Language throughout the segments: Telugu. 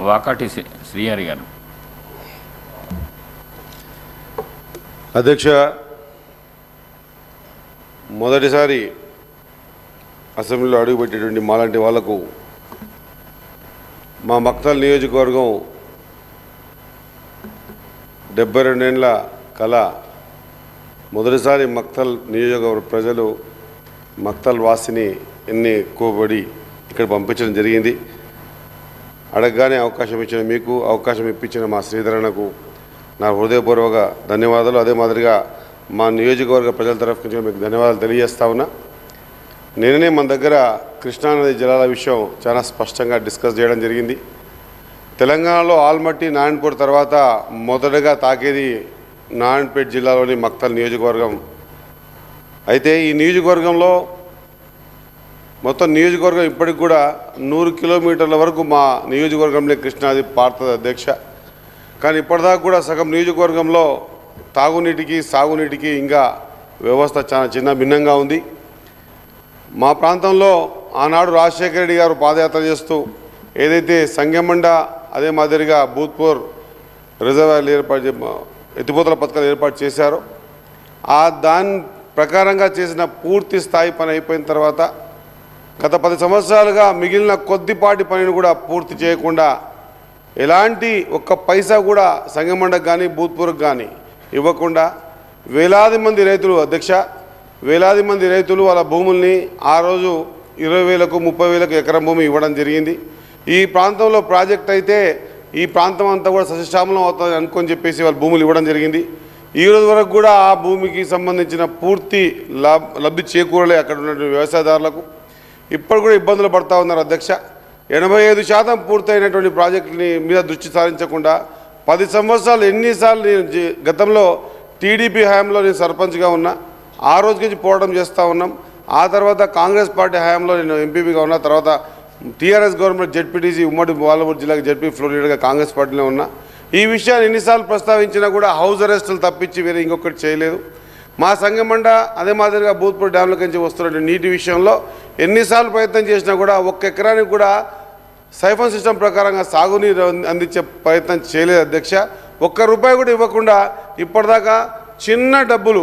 వాకాటి శ్రీ- శ్రీహరి గారు. అధ్యక్ష మొదటిసారి అసెంబ్లీలో అడుగుపెట్టేటువంటి మాలాంటి వాళ్ళకు మా మక్తల్ నియోజకవర్గం డెబ్బై రెండేళ్ళ కళ. మొదటిసారి మక్తల్ నియోజకవర్గ ప్రజలు మక్తల్ వాసిని ఎన్ని కోబడి ఇక్కడ పంపించడం జరిగింది. అడగగానే అవకాశం ఇచ్చిన మీకు అవకాశం ఇప్పించిన మా శ్రీధరణకు నా హృదయపూర్వక ధన్యవాదాలు. అదే మాదిరిగా మా నియోజకవర్గ ప్రజల తరఫు నుంచి మీకు ధన్యవాదాలు తెలియజేస్తా ఉన్నా. నేననే మన దగ్గర కృష్ణానది జలాల విషయం చాలా స్పష్టంగా డిస్కస్ చేయడం జరిగింది. తెలంగాణలో ఆల్మట్టి నారాయణపూర్ తర్వాత మొదటగా తాకేది నారాయణపేట జిల్లాలోని మక్తల్ నియోజకవర్గం. అయితే ఈ నియోజకవర్గంలో మొత్తం నియోజకవర్గం ఇప్పటికి కూడా నూరు కిలోమీటర్ల వరకు మా నియోజకవర్గంలో కృష్ణాది పార్థ అధ్యక్ష కానీ ఇప్పటిదాకా కూడా సగం నియోజకవర్గంలో తాగునీటికి సాగునీటికి ఇంకా వ్యవస్థ చాలా చిన్న భిన్నంగా ఉంది. మా ప్రాంతంలో ఆనాడు రాజశేఖర రెడ్డి గారు పాదయాత్ర చేస్తూ ఏదైతే సంగమండ అదే మాదిరిగా భూత్పూర్ రిజర్వాయర్లు ఏర్పాటు ఎత్తిపోతల పథకాలు ఏర్పాటు చేశారో. ఆ దాని ప్రకారంగా చేసిన పూర్తి స్థాయి పని అయిపోయిన తర్వాత గత పది సంవత్సరాలుగా మిగిలిన కొద్దిపాటి పనిని కూడా పూర్తి చేయకుండా ఎలాంటి ఒక్క పైసా కూడా సంగమండకు కానీ భూత్పూర్కి కానీ ఇవ్వకుండా వేలాది మంది రైతులు అధ్యక్ష వేలాది మంది రైతులు వాళ్ళ భూముల్ని ఆ రోజు ఇరవై వేలకు ముప్పై వేలకు ఎకరం భూమి ఇవ్వడం జరిగింది. ఈ ప్రాంతంలో ప్రాజెక్ట్ అయితే ఈ ప్రాంతం అంతా కూడా సస్యశ్యామలం అవుతుంది అనుకొని చెప్పేసి వాళ్ళు భూములు ఇవ్వడం జరిగింది. ఈ రోజు వరకు కూడా ఆ భూమికి సంబంధించిన పూర్తి లబ్ లబ్ధి చేకూరలే అక్కడ ఉన్నటువంటి వ్యవసాయదారులకు. ఇప్పుడు కూడా ఇబ్బందులు పడతా ఉన్నారు అధ్యక్ష. ఎనభై ఐదు శాతం పూర్తయినటువంటి ప్రాజెక్టుని మీద దృష్టి సారించకుండా పది సంవత్సరాలు ఎన్నిసార్లు నేను జీ- గతంలో టీడీపీ హయాంలో నేను సర్పంచ్గా ఉన్నా ఆ రోజు నుంచి పోరాటం చేస్తూ ఉన్నాం. ఆ తర్వాత కాంగ్రెస్ పార్టీ హయాంలో నేను ఎంపీపీగా ఉన్నా తర్వాత టీఆర్ఎస్ గవర్నమెంట్ జెడ్పీటీసీ ఉమ్మడి బాలపూర్ జిల్లాకి జెడ్పీ ఫ్లోర్ లీడర్గా కాంగ్రెస్ పార్టీలో ఉన్నా. ఈ విషయాన్ని ఎన్నిసార్లు ప్రస్తావించినా కూడా హౌస్ అరెస్టులు తప్పించి వేరే ఇంకొకటి చేయలేదు. మా సంఘమండ అదే మాదిరిగా భూత్పూర్ డ్యాంల నుంచి వస్తున్న నీటి విషయంలో ఎన్నిసార్లు ప్రయత్నం చేసినా కూడా ఒక్క ఎకరానికి కూడా సైఫన్ సిస్టమ్ ప్రకారంగా సాగునీరు అందించే ప్రయత్నం చేయలేదు అధ్యక్ష. ఒక్క రూపాయి కూడా ఇవ్వకుండా ఇప్పటిదాకా చిన్న డబ్బులు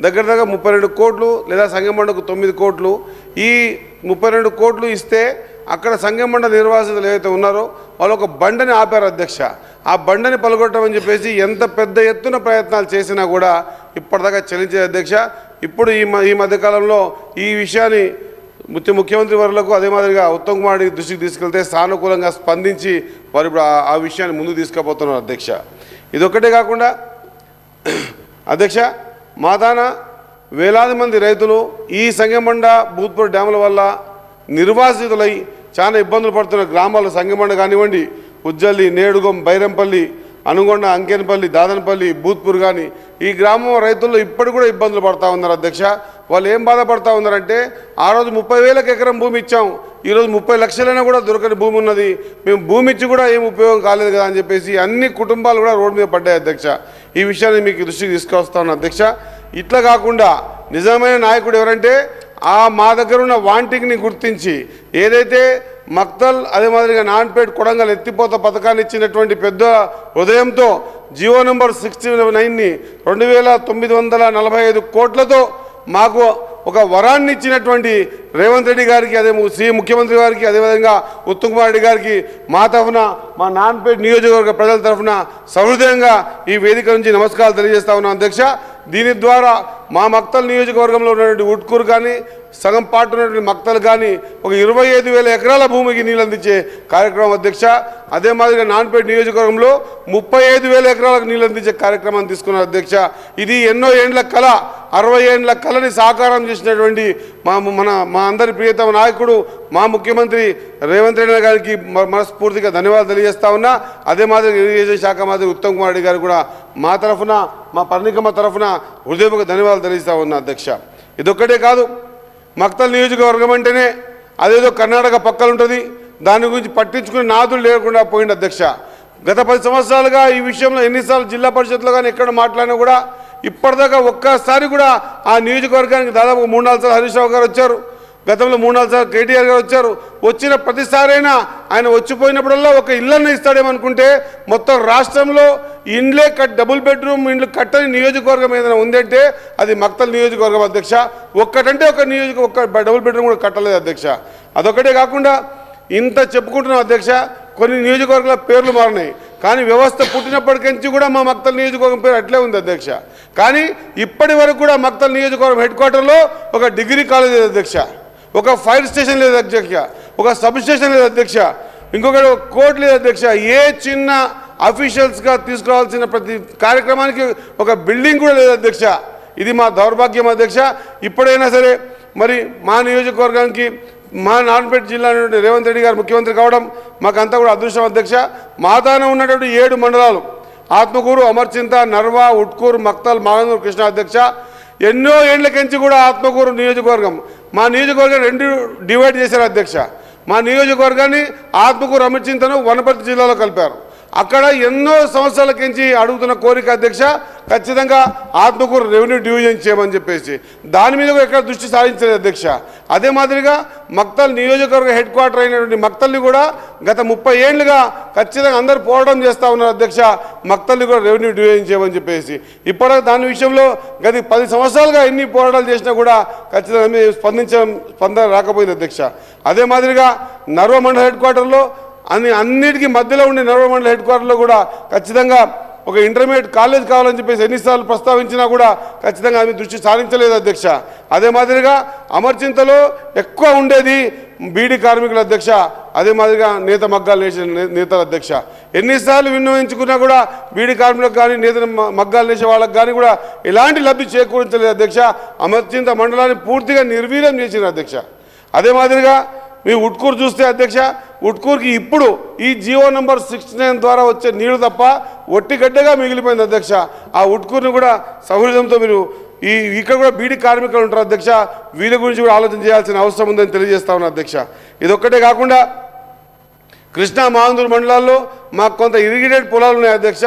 దగ్గర దగ్గర ముప్పై రెండు కోట్లు లేదా సంగమండకు తొమ్మిది కోట్లు ఈ ముప్పై రెండు కోట్లు ఇస్తే అక్కడ సంగమండ నిర్వాసితులు ఏవైతే ఉన్నారో వాళ్ళు ఒక బండని ఆపారు అధ్యక్ష. ఆ బండని పలగొట్టమని చెప్పేసి ఎంత పెద్ద ఎత్తున ప్రయత్నాలు చేసినా కూడా ఇప్పటిదాకా చెల్లించే అధ్యక్ష. ఇప్పుడు ఈ మ- ఈ మధ్యకాలంలో ఈ విషయాన్ని ముఖ్య ముఖ్యమంత్రి వర్లకు అదే మాదిరిగా ఉత్తమ్ కుమార్ రెడ్డి దృష్టికి తీసుకెళ్తే సానుకూలంగా స్పందించి వారు ఇప్పుడు ఆ- విషయాన్ని ముందుకు తీసుకుపోతున్నారు అధ్యక్ష. ఇదొక్కటే కాకుండా అధ్యక్ష మాదాన వేలాది మంది రైతులు ఈ సంగమండ భూత్పూర్ డ్యాముల వల్ల నిర్వాసితులై చాలా ఇబ్బందులు పడుతున్న గ్రామాలు సంగమండ కానివ్వండి ఉజ్జల్లి నేడుగం బైరంపల్లి అనుగొండ అంకేనపల్లి దాదనపల్లి భూత్పూర్ కానీ ఈ గ్రామం రైతుల్లో ఇప్పటికి కూడా ఇబ్బందులు పడతా ఉన్నారు అధ్యక్ష. వాళ్ళు ఏం బాధపడతా ఉన్నారంటే ఆ రోజు ముప్పై వేలకు ఎకరం భూమి ఇచ్చాం. ఈరోజు ముప్పై లక్షలైనా కూడా దొరకని భూమి ఉన్నది. మేము భూమి ఇచ్చి కూడా ఏం ఉపయోగం కాలేదు కదా అని చెప్పేసి అన్ని కుటుంబాలు కూడా రోడ్డు మీద పడ్డాయి అధ్యక్ష. ఈ విషయాన్ని మీకు దృష్టికి తీసుకొస్తా ఉన్నా అధ్యక్ష. ఇట్లా కాకుండా నిజమైన నాయకుడు ఎవరంటే ఆ మా దగ్గర ఉన్న వాంటింగ్ని గుర్తించి ఏదైతే మక్తల్ అదే మాదిరిగా నాన్పేట్ కొడంగల్ ఎత్తిపోత పథకాన్ని ఇచ్చినటువంటి పెద్ద హృదయంతో జియో నెంబర్ సిక్స్టీ నైన్ని రెండు వేల తొమ్మిది వందల నలభై ఐదు కోట్లతో మాకు ఒక వరాన్ని ఇచ్చినటువంటి రేవంత్ రెడ్డి గారికి అదే శ్రీ సీఎం ముఖ్యమంత్రి గారికి అదేవిధంగా ఉత్తమ్ కుమార్ రెడ్డి గారికి మా తరఫున మా నాన్పేట నియోజకవర్గ ప్రజల తరఫున సహృదయంగా ఈ వేదిక నుంచి నమస్కారాలు తెలియజేస్తా ఉన్నాం. అధ్యక్ష దీని ద్వారా మా మక్తల్ నియోజకవర్గంలో ఉన్నటువంటి ఉట్కూరు కానీ సగం పాటు ఉన్నటువంటి మక్తలు కానీ ఒక ఇరవై ఐదు వేల ఎకరాల భూమికి నీళ్ళు అందించే కార్యక్రమం అధ్యక్ష. అదే మాదిరిగా నాన్పేట నియోజకవర్గంలో ముప్పై ఐదు వేల ఎకరాలకు నీళ్ళు అందించే కార్యక్రమాన్ని తీసుకున్నారు అధ్యక్ష. ఇది ఎన్నో ఏండ్ల కళ అరవై ఏండ్ల కళని సాకారం చేసినటువంటి మా మన మా అందరి ప్రియతమ నాయకుడు మా ముఖ్యమంత్రి రేవంత్ రెడ్డి గారికి మనస్ఫూర్తిగా ధన్యవాదాలు తెలియజేస్తా ఉన్నా. అదే మాదిరి ఇరిగేషన్ శాఖ మంత్రి ఉత్తమ్ కుమార్ రెడ్డి గారు కూడా మా తరఫున మా పర్ణికమ్మ తరఫున హృదయపూర్వక ధన్యవాదాలు తెలియజేస్తా ఉన్నా అధ్యక్ష. ఇదొక్కటే కాదు మక్తల్ నియోజకవర్గం అంటేనే అదేదో కర్ణాటక పక్కన ఉంటుంది. దాని గురించి పట్టించుకునే నాదులు లేకుండా పోయింది అధ్యక్ష. గత పది సంవత్సరాలుగా ఈ విషయంలో ఎన్నిసార్లు జిల్లా పరిషత్లో కానీ ఎక్కడ మాట్లాడినా కూడా ఇప్పటిదాకా ఒక్కసారి కూడా ఆ నియోజకవర్గానికి దాదాపు మూడు నాలుగు సార్లు హరీష్ రావు గారు వచ్చారు. గతంలో మూడు నాలుగు సార్లు కేటీఆర్ గారు వచ్చారు. వచ్చిన ప్రతిసారైనా ఆయన వచ్చిపోయినప్పుడల్లా ఒక ఇళ్ళని ఇస్తాడేమనుకుంటే మొత్తం రాష్ట్రంలో ఇండ్లే కట్ డబుల్ బెడ్రూమ్ ఇండ్లు కట్టని నియోజకవర్గం ఏదైనా ఉందంటే అది మక్తల్ నియోజకవర్గం అధ్యక్ష. ఒక్కటంటే ఒక నియోజక ఒక్క డబుల్ బెడ్రూమ్ కూడా కట్టలేదు అధ్యక్ష. అదొకటే కాకుండా ఇంత చెప్పుకుంటున్నాం అధ్యక్ష కొన్ని నియోజకవర్గాల పేర్లు మారినాయి. కానీ వ్యవస్థ పుట్టినప్పటికించి కూడా మా మక్తల్ నియోజకవర్గం పేరు అట్లే ఉంది అధ్యక్ష. కానీ ఇప్పటి వరకు కూడా మక్తల్ నియోజకవర్గం హెడ్ క్వార్టర్లో ఒక డిగ్రీ కాలేజ్ అధ్యక్ష. ఒక ఫైర్ స్టేషన్ లేదు అధ్యక్ష ఒక సబ్ స్టేషన్ లేదు అధ్యక్ష ఇంకొకటి ఒక కోర్టు లేదు అధ్యక్ష. ఏ చిన్న అఫీషియల్స్గా తీసుకురావాల్సిన ప్రతి కార్యక్రమానికి ఒక బిల్డింగ్ కూడా లేదు అధ్యక్ష. ఇది మా దౌర్భాగ్యం అధ్యక్ష. ఇప్పుడైనా సరే మరి మా నియోజకవర్గానికి మా నాన్పేట జిల్లా నుండి రేవంత్ రెడ్డి గారు ముఖ్యమంత్రి కావడం మాకంతా కూడా అదృష్టం అధ్యక్ష. మాతాన ఉన్నటువంటి ఏడు మండలాలు ఆత్మకూరు అమర్చింత నర్వా ఉట్కూరు మక్తల్ మాగనూరు కృష్ణ అధ్యక్ష. ఎన్నో ఏండ్లకించి కూడా ఆత్మకూరు నియోజకవర్గం మా నియోజకవర్గం రెండు డివైడ్ చేశారు అధ్యక్ష. మా నియోజకవర్గాన్ని ఆత్మకూరు అమర్చింతను వనపర్తి జిల్లాలో కలిపారు. అక్కడ ఎన్నో సంవత్సరాల కించి అడుగుతున్న కోరిక అధ్యక్ష ఖచ్చితంగా ఆత్మకూరు రెవెన్యూ డివిజన్ చేయమని చెప్పేసి. దాని మీద కూడా ఎక్కడ దృష్టి సాధించలేదు అధ్యక్ష. అదే మాదిరిగా మక్తల్ నియోజకవర్గ హెడ్ క్వార్టర్ అయినటువంటి మక్తల్ని కూడా గత ముప్పై ఏళ్ళుగా ఖచ్చితంగా అందరూ పోరాటం చేస్తూ ఉన్నారు అధ్యక్ష. మక్తల్ని కూడా రెవెన్యూ డివిజన్ చేయమని చెప్పేసి. ఇప్పటికే దాని విషయంలో గత పది సంవత్సరాలుగా ఎన్ని పోరాటాలు చేసినా కూడా ఖచ్చితంగా స్పందించడం స్పందన రాకపోయింది అధ్యక్ష. అదే మాదిరిగా నర్వ మండల హెడ్ క్వార్టర్లో అన్ని అన్నిటికీ మధ్యలో ఉండే నర్వ మండల హెడ్ క్వార్టర్లో కూడా ఖచ్చితంగా ఒక ఇంటర్మీడియట్ కాలేజ్ కావాలని చెప్పేసి ఎన్నిసార్లు ప్రస్తావించినా కూడా ఖచ్చితంగా ఆమె దృష్టి సారించలేదు అధ్యక్ష. అదే మాదిరిగా అమర్చింతలో ఎక్కువ ఉండేది బీడీ కార్మికుల అధ్యక్ష అదే మాదిరిగా నేత మగ్గాలు నేసిన నే- నేతల అధ్యక్ష. ఎన్నిసార్లు విన్నవించుకున్నా కూడా బీడీ కార్మికులకు కానీ నేత మగ్గాలు నేసే వాళ్ళకి కానీ కూడా ఎలాంటి లబ్ధి చేకూరించలేదు అధ్యక్ష. అమర్చింత మండలాన్ని పూర్తిగా నిర్వీర్యం చేసిన అధ్యక్ష. అదే మాదిరిగా మీ ఉట్కూరు చూస్తే అధ్యక్ష ఉట్కూరుకి ఇప్పుడు ఈ జియో నెంబర్ సిక్స్ నైన్ ద్వారా వచ్చే నీళ్ళు తప్ప ఒట్టిగడ్డగా మిగిలిపోయింది అధ్యక్ష. ఆ ఉట్కూరుని కూడా సౌహృదంతో మీరు ఈ ఇక్కడ కూడా బీడీ కార్మికులు ఉంటారు అధ్యక్ష. వీళ్ళ గురించి కూడా ఆలోచన చేయాల్సిన అవసరం ఉందని తెలియజేస్తా ఉన్నా అధ్యక్ష. ఇదొక్కటే కాకుండా కృష్ణా మాంధూరు మండలాల్లో మాకు కొంత ఇరిగేటెడ్ పొలాలు ఉన్నాయి అధ్యక్ష.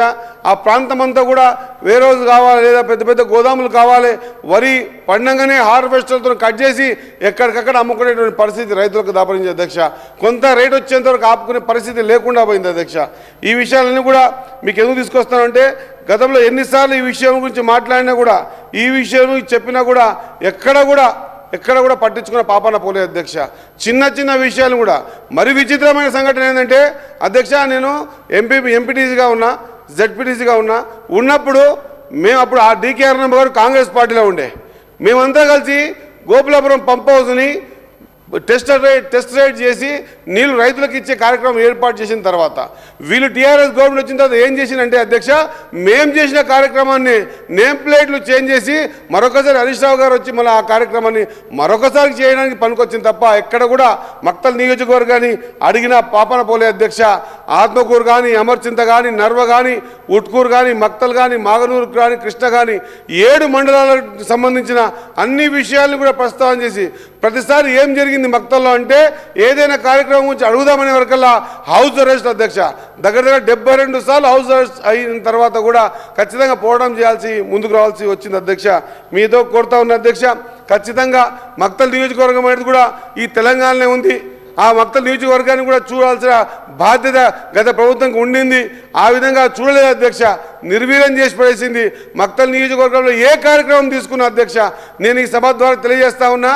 ఆ ప్రాంతం అంతా కూడా వేరోజు కావాలి లేదా పెద్ద పెద్ద గోదాములు కావాలి. వరి పండంగానే హార్వెస్టర్తో కట్ చేసి ఎక్కడికక్కడ అమ్ముకునేటువంటి పరిస్థితి రైతులకు దాపరించింది అధ్యక్ష. కొంత రేట్ వచ్చేంత వరకు ఆపుకునే పరిస్థితి లేకుండా పోయింది అధ్యక్ష. ఈ విషయాలన్నీ కూడా మీకు ఎందుకు తీసుకొస్తానంటే గతంలో ఎన్నిసార్లు ఈ విషయం గురించి మాట్లాడినా కూడా ఈ విషయం చెప్పినా కూడా ఎక్కడ కూడా ఎక్కడ కూడా పట్టించుకున్న పాపన పోలే అధ్యక్ష. చిన్న చిన్న విషయాలు కూడా. మరి విచిత్రమైన సంఘటన ఏంటంటే అధ్యక్ష నేను ఎంపీ ఎంపీటీసీగా ఉన్నా జెడ్పీటీసీగా ఉన్నా ఉన్నప్పుడు మేము అప్పుడు ఆ డీకే గారు కాంగ్రెస్ పార్టీలో ఉండే. మేమంతా కలిసి గోపులాపురం పంప్ హౌస్ని టెస్ట్ రైడ్ టెస్ట్ రైడ్ చేసి నీళ్ళు రైతులకు ఇచ్చే కార్యక్రమం ఏర్పాటు చేసిన తర్వాత వీళ్ళు టీఆర్ఎస్ గవర్నమెంట్ వచ్చిన తర్వాత ఏం చేసిందంటే అధ్యక్ష మేం చేసిన కార్యక్రమాన్ని నేమ్ ప్లేట్లు చేంజ్ చేసి మరొకసారి హరీష్ రావు గారు వచ్చి మళ్ళీ ఆ కార్యక్రమాన్ని మరొకసారి చేయడానికి పనికొచ్చింది తప్ప ఎక్కడ కూడా మక్తల్ నియోజకవర్గాన్ని అడిగిన పాపన పోలే అధ్యక్ష ఆత్మకూరు కానీ అమర్చింత కానీ నర్వ కానీ ఉట్కూరు కానీ మక్తల్ కానీ మాగనూరు కానీ కృష్ణ కానీ ఏడు మండలాలకు సంబంధించిన అన్ని విషయాలను కూడా ప్రస్తావన చేసి ప్రతిసారి ఏం జరిగింది మక్తల్లో అంటే ఏదైనా కార్యక్రమం గురించి అడుగుదామనే వరకల్లా హౌస్ అరెస్ట్ అధ్యక్ష. దగ్గర దగ్గర డెబ్బై రెండు సార్లు హౌస్ అరెస్ట్ అయిన తర్వాత కూడా ఖచ్చితంగా పోవడం చేయాల్సి ముందుకు రావాల్సి వచ్చింది అధ్యక్ష. మీతో కోరుతా ఉన్న అధ్యక్ష ఖచ్చితంగా మక్తల్ నియోజకవర్గం అనేది కూడా ఈ తెలంగాణలో ఉంది. ఆ మక్తల్ నియోజకవర్గాన్ని కూడా చూడాల్సిన బాధ్యత గత ప్రభుత్వంకి ఉండింది. ఆ విధంగా చూడలేదు అధ్యక్ష. నిర్వీర్యం చేసి పడేసింది మక్తల్ నియోజకవర్గంలో ఏ కార్యక్రమం తీసుకున్న అధ్యక్ష నేను ఈ సభ ద్వారా తెలియజేస్తా ఉన్నా.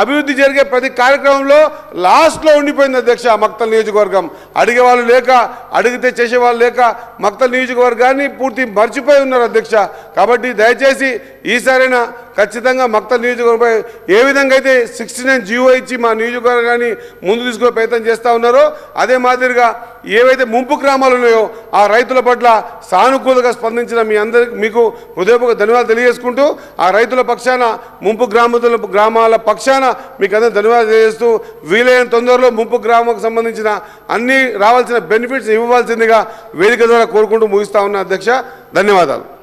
అభివృద్ధి జరిగే ప్రతి కార్యక్రమంలో లాస్ట్లో ఉండిపోయింది అధ్యక్ష మక్తల్ నియోజకవర్గం. అడిగే వాళ్ళు లేక అడిగితే చేసేవాళ్ళు లేక మక్తల్ నియోజకవర్గాన్ని పూర్తి మర్చిపోయి ఉన్నారు అధ్యక్ష. కాబట్టి దయచేసి ఈసారైనా ఖచ్చితంగా మక్త నియోజకవర్గంపై ఏ విధంగా అయితే సిక్స్టీ నైన్ జీవో ఇచ్చి మా నియోజకవర్గాన్ని ముందు తీసుకునే ప్రయత్నం చేస్తూ ఉన్నారో అదే మాదిరిగా ఏవైతే ముంపు గ్రామాలు ఉన్నాయో ఆ రైతుల పట్ల సానుకూలంగా స్పందించిన మీ అందరికి మీకు హృదయపూర్వక ధన్యవాదాలు తెలియజేసుకుంటూ ఆ రైతుల పక్షాన ముంపు గ్రామతుల గ్రామాల పక్షాన మీకు అందరూ ధన్యవాదాలు తెలియజేస్తూ వీలైన తొందరలో ముంపు గ్రామంకు సంబంధించిన అన్ని రావాల్సిన బెనిఫిట్స్ ఇవ్వవలసిందిగా వేదిక ద్వారా కోరుకుంటూ ముగిస్తా ఉన్న అధ్యక్ష. ధన్యవాదాలు.